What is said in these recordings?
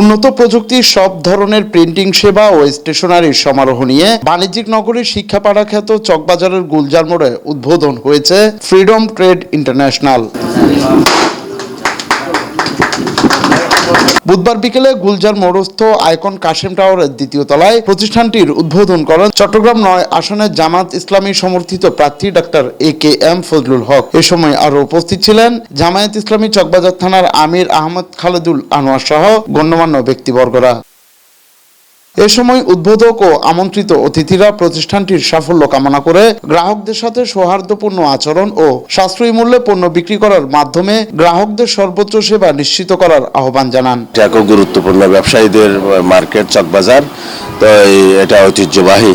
উন্নত প্রযুক্তির সব ধরনের প্রিন্টিং সেবা ও স্টেশনারি সমারোহ নিয়ে বাণিজ্যিক নগরীর শিক্ষা পাড়াখ্যাত চকবাজারের গুলজার মোড়ে উদ্বোধন হয়েছে ফ্রিডম ট্রেড ইন্টারন্যাশনাল বুধবার বিকেলে গুলজার মোড়স্থ আইকন কাশেম টাওয়ারের দ্বিতীয় তলায় প্রতিষ্ঠানটির উদ্বোধন করেন চট্টগ্রাম নয় আসনের জামাত ইসলামী সমর্থিত প্রার্থী doctor A K M Fazlul Haque. এ সময় আরও উপস্থিত ছিলেন জামায়াত ইসলামী চকবাজার থানার আমির আহমদ খালেদুল আনোয়ার সহ গণ্যমান্য ব্যক্তিবর্গরা। এ সময় উদ্বোধক ও আমন্ত্রিত অতিথিরা প্রতিষ্ঠানটির সাফল্য কামনা করে গ্রাহকদের সাথে সৌহার্দ্যপূর্ণ আচরণ ও সাশ্রয়ী মূল্যে পণ্য বিক্রি করার মাধ্যমে গ্রাহকদের সর্বোচ্চ সেবা নিশ্চিত করার আহ্বান জানান। এটা খুব গুরুত্বপূর্ণ ব্যবসায়ীদের মার্কেট চকবাজার, তো এটা ঐতিহ্যবাহী।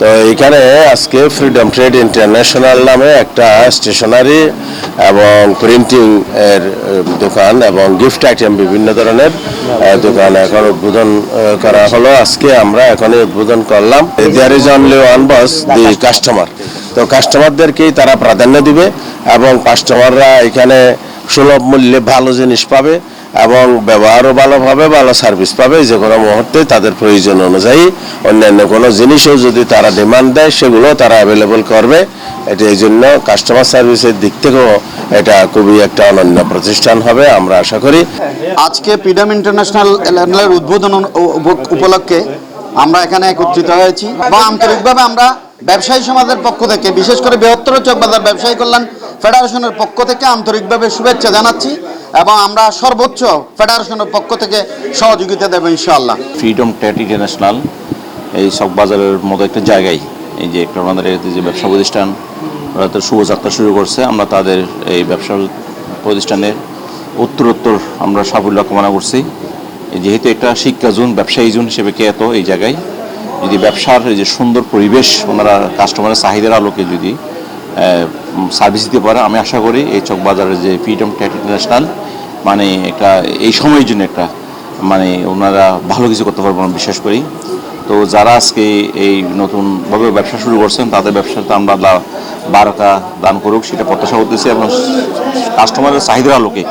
তো এখানে আজকে ফ্রিডম ট্রেড ইন্টারন্যাশনাল নামে একটা স্টেশনারি এবং প্রিন্টিং এর দোকান এবং গিফট আইটেম বিভিন্ন ধরনের দোকান এখন উদ্বোধন করা হলো। আজকে আমরা এখনই উদ্বোধন করলাম। There is only one boss the customer তো কাস্টমারদেরকেই তারা প্রাধান্য দিবে এবং কাস্টমাররা এখানে সুলভ মূল্যে ভালো জিনিস পাবে এবং ব্যবহারও ভালো পাবে ভালো সার্ভিস পাবে। যে কোনো মুহূর্তে তাদের প্রয়োজন অনুযায়ী অন্যান্য কোনো জিনিসও যদি তারা ডিমান্ড দেয়, সেগুলো তারা অ্যাভেলেবল করবে। এটা এই জন্য কাস্টমার সার্ভিসের দিক থেকেও এটা খুবই একটা অনন্য প্রতিষ্ঠান হবে আমরা আশা করি। আজকে পিডাম ইন্টারন্যাশনাল এর উদ্বোধন উপলক্ষে আমরা এখানে একত্রিত হয়েছি এবং আন্তরিকভাবে আমরা ব্যবসায়ী সমাজের পক্ষ থেকে বিশেষ করে বৃহত্তর চকবাজার ব্যবসায়ী কল্যাণ ফেডারেশনের পক্ষ থেকে আন্তরিকভাবে শুভেচ্ছা জানাচ্ছি এবং আমরা সর্বোচ্চ ফেডারেশনের পক্ষ থেকে সহযোগিতা দেবো ইনশাআল্লাহ। ফ্রিডম ট্রেড ইন্টারন্যাশনাল এই চকবাজারের মতো একটা জায়গায় এই যে আমাদের যে ব্যবসা প্রতিষ্ঠান, ওরা তো শুভযাত্রা শুরু করছে, আমরা তাদের এই ব্যবসা প্রতিষ্ঠানের উত্তরোত্তর আমরা সাফল্য কামনা করছি। যেহেতু একটা শিক্ষা জোন, ব্যবসায়ী জোন হিসেবে খ্যাত এই জায়গায়, যদি ব্যবসার যে সুন্দর পরিবেশ ওনারা কাস্টমারের চাহিদার আলোকে যদি সার্ভিস দিতে পারে, আমি আশা করি এই চকবাজারের যে ফ্রিডম ট্রেড ইন্টারন্যাশনাল মানে একটা, এই সময়ের জন্য একটা মানে ওনারা ভালো কিছু করতে পারব, আমি বিশ্বাস করি। তো যারা আজকে এই নতুনভাবে ব্যবসা শুরু করছেন, তাদের ব্যবসাতে আমরা বারোটা দান করুক, সেটা প্রত্যাশা করতেছি এবং কাস্টমারের চাহিদার আলোকে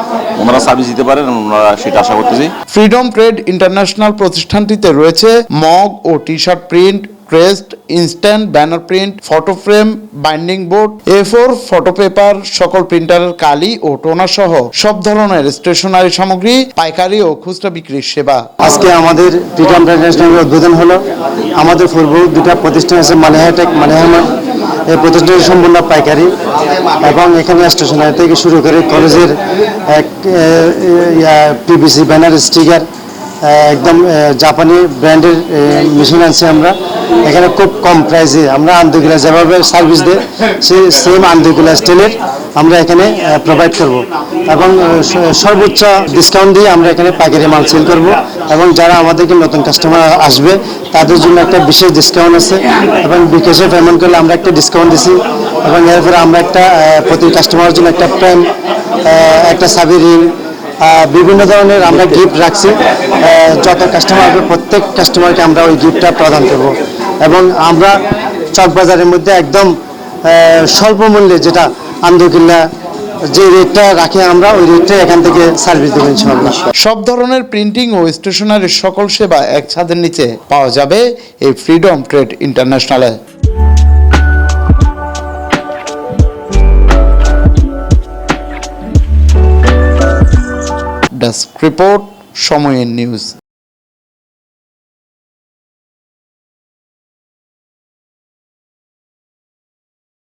ওনারা সার্ভিস দিতে পারেন ওনারা সেটা আশা করতেছি। ফ্রিডম ট্রেড ইন্টারন্যাশনাল প্রতিষ্ঠানটিতে রয়েছে mug O T shirt print crest instant banner print photo frame binding board A four photo paper সকল প্রিন্টারের কালি ও টোনার সহ সব ধরনের স্টেশনারি সামগ্রী, পাইকারি ও খুচরা বিক্রির সেবা। আজকে আমাদের উদ্বোধন হলো। আমাদের পূর্ব দুটা প্রতিষ্ঠান আছে, মালিহাটেক মালিহামার এই প্রতিষ্ঠানটি সম্পূর্ণ পাইকারি এবং এখানে স্টেশনারি থেকে শুরু করে কলেজের এক পিভিসি ব্যানার স্টিকার একদম জাপানি ব্র্যান্ডের মেশিন আনছি আমরা। এখানে খুব কম প্রাইসে আমরা আন্দোগুলা যেভাবে সার্ভিস দেয় সেই সেম আন্দোগুলা স্টিলের আমরা এখানে প্রোভাইড করব। এবং স- সর্বোচ্চ ডিসকাউন্ট দিয়ে আমরা এখানে পাইকারি মাল সেল করব। এবং যারা আমাদেরকে নতুন কাস্টমার আসবে, তাদের জন্য একটা বিশেষ ডিসকাউন্ট আছে। এবং বিকাশে পেমেন্ট করলে আমরা একটা ডিসকাউন্ট দিছি। এবং এরপরে আমরা একটা প্রতি কাস্টমারের জন্য একটা প্রেম একটা সাবি রিং বিভিন্ন ধরনের আমরা গিফট রাখছি। যত কাস্টমার প্রত্যেক কাস্টমারকে আমরা ওই গিফটটা প্রদান করব। এবং আমরা চকবাজারের মধ্যে একদম স্বল্প মূল্যে যেটা আন্দোকিল্লা যে রেটটা রাখি আমরা, ওই রেটটা এখান থেকে সার্ভিস দেবো ইনশাআল্লাহ। সব ধরনের প্রিন্টিং ও স্টেশনারির সকল সেবা এক ছাদের নিচে পাওয়া যাবে এই ফ্রিডম ট্রেড ইন্টারন্যাশনালে ডেস্ক রিপোর্ট সময়ের নিউজ